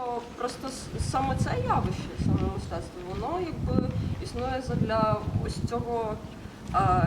що просто саме це явище, саме мистецтво, воно якби існує задля ось цього а,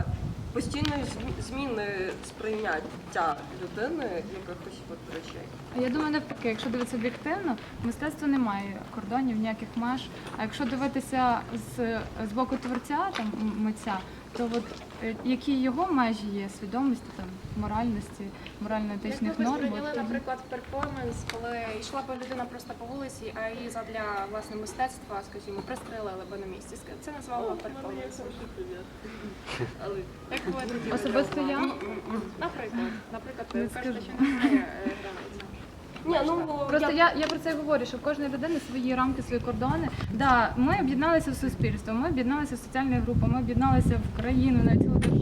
постійної зміни сприйняття людини якихось от речей. Я думаю, навпаки, якщо дивитися об'єктивно, мистецтво не має кордонів, ніяких меж. А якщо дивитися з, з боку творця, там митця, то от е, які його межі є свідомості, там моральності, морально-етичних Якби ви норм. сприйняли, от, наприклад, перформанс, коли йшла б людина просто по вулиці, а її задля власне мистецтва, скажімо, пристрелили би на місці. Це назвало б перформансом. Але Як ви тоді Особисто я Наприклад, наприклад, Не кажете, скажу. що е, границь. ні, ну Просто я, я про це і говорю, що в кожної людини свої рамки, свої кордони. Да, ми об'єдналися в суспільство, ми об'єдналися в соціальні групи, ми об'єдналися в країну, на цілу державу.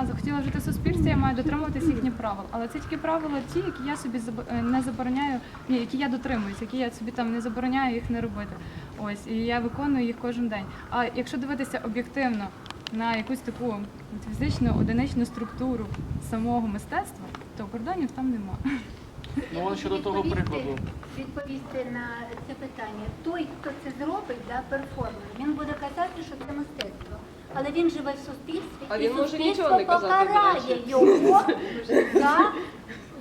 Я захотіла жити в суспільстві, я маю дотримуватися їхніх правил. Але це тільки правила ті, які я собі е, не забороняю, ні, які я дотримуюсь, які я собі там не забороняю їх не робити. Ось і я виконую їх кожен день. А якщо дивитися об'єктивно на якусь таку фізичну одиничну структуру самого мистецтва, то кордонів там нема. Ну, от щодо того прикладу. Відповісти на це питання. Той, хто це зробить, да, перформер, він буде казати, що це мистецтво. Але він живе в суспільстві, А і він може суспільство нічого не казати, до покарає речі. його за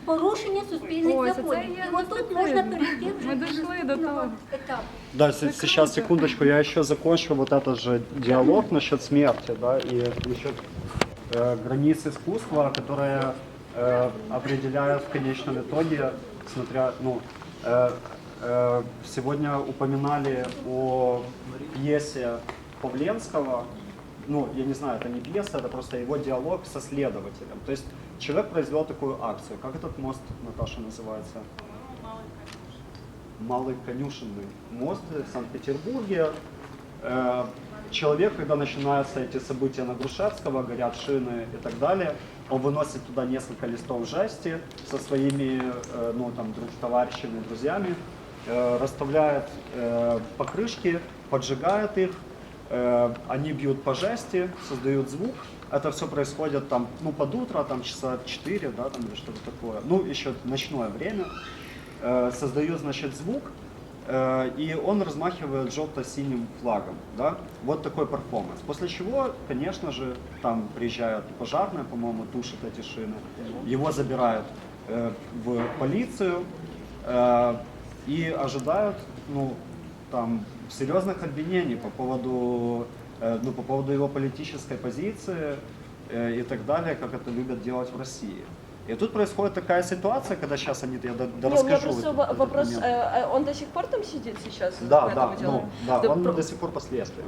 порушення суспільних Ось, це законів. є І отут наступний. можна перейти вже Ми до дійшли до наступного того. етапу. Да, с- сейчас, секундочку, я еще закончу вот этот же диалог насчет смерти, да, и насчет э, границ искусства, которые э, определяют в конечном итоге, смотря, ну, э, э, сегодня упоминали о пьесе Павленского, ну, я не знаю, это не пьеса, это просто его диалог со следователем. То есть человек произвел такую акцию. Как этот мост, Наташа, называется? Малый конюшенный мост в Санкт-Петербурге. Э, Человек, когда начинаются эти события на Грушевского, горят шины и так далее, он выносит туда несколько листов жести со своими, э, ну, там, друг, товарищами, друзьями, э, расставляет покрышки, поджигает их, они бьют по жести, создают звук. Это все происходит там, ну, под утро, там часа 4, да, там или что-то такое. Ну, еще ночное время. Э, создают, значит, звук, э, и он размахивает желто-синим флагом, да. Вот такой перформанс. После чего, конечно же, там приезжает пожарная, по-моему, тушит эти шины. Его забирают э, в полицию э, и ожидают, ну, там серьезных обвинений по поводу, э, ну, по поводу его политической позиции э, и так далее, как это любят делать в России. И тут происходит такая ситуация, когда сейчас они, я до- Не, у меня просто этот- во- этот вопрос, момент. э, э, он до сих пор там сидит сейчас? Да, да, ну, да, Да он про- до сих пор последствия.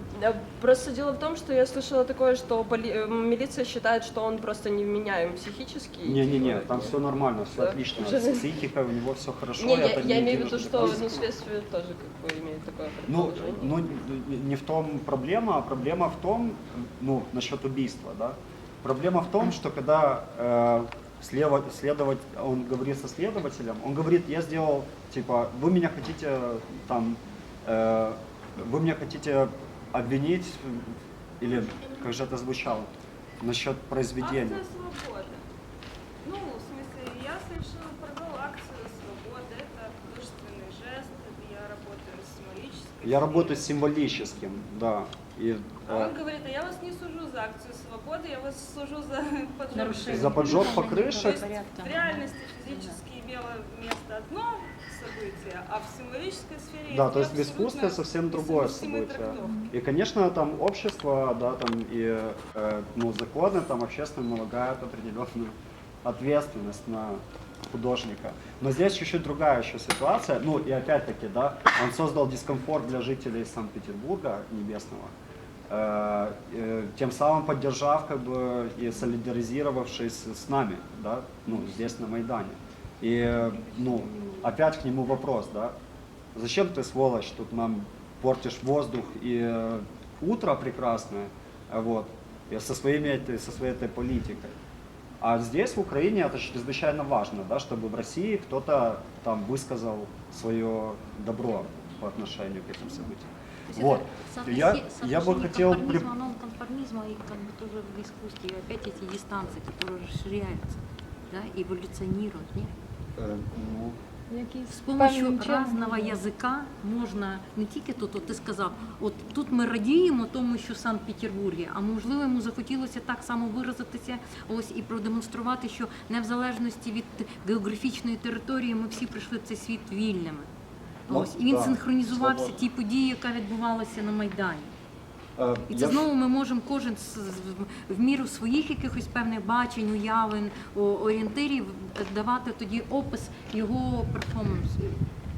Просто дело в том, что я слышала такое, что поли- э, милиция считает, что он просто невменяем психически. Не-не-не, типа, там все нормально, все Да. отлично. Уже- С психикой у него все хорошо. Не, я, я не имею в виду, что ну, следствие тоже как бы имеет такое Ну, ну, не в том проблема, а проблема в том, ну, насчет убийства, да. Проблема в том, что когда э, слева, следовать, он говорит со следователем, он говорит, я сделал, типа, вы меня хотите там, э, вы меня хотите обвинить, или как же это звучало, насчет произведения. Акция свободы. Ну, в смысле, я совершила, провел акцию свободы. Это художественный жест. Я работаю с символической. Я работаю с символическим, да. И, А он говорит, а я вас не сужу за акцию свободы, я вас сужу за поджог. Нарушение. за поджог То покрышек есть в реальности физически имело место одно событие, а в символической сфере Да, то есть в искусстве совсем другое событие. трактовки. И, конечно, там общество, да, там и э, ну, законы там общественно налагают определенную ответственность на художника. Но здесь чуть-чуть другая еще ситуация. Ну и опять-таки, да, он создал дискомфорт для жителей Санкт-Петербурга небесного, э, э, тем самым поддержав как бы и солидаризировавшись с нами, да, ну здесь на Майдане. И ну опять к нему вопрос, да, зачем ты сволочь тут нам портишь воздух и э, утро прекрасное, вот, и со своими со своей этой политикой. А здесь, в Украине, это чрезвычайно важно, да, чтобы в России кто-то там высказал свое добро по отношению к этим событиям. Вот. Я- я бы хотел конформизма, оно конформизма и как бы тоже в искусстве. И опять эти дистанции, которые расширяются, да, эволюционируют, нет? Э, ну, З помощью да. язика можна не тільки тут, от ти сказав, от тут ми радіємо тому, що в Санкт-Петербургі, а можливо йому захотілося так само виразитися, ось і продемонструвати, що не в залежності від географічної території ми всі прийшли в цей світ вільними. Ну, Ось і він синхронізувався тій події, яка відбувалася на Майдані. э, І це я- знову ми можемо кожен з- з- в міру своїх якихось певних бачень, уявин, о- орієнтирів давати тоді опис його перформансу,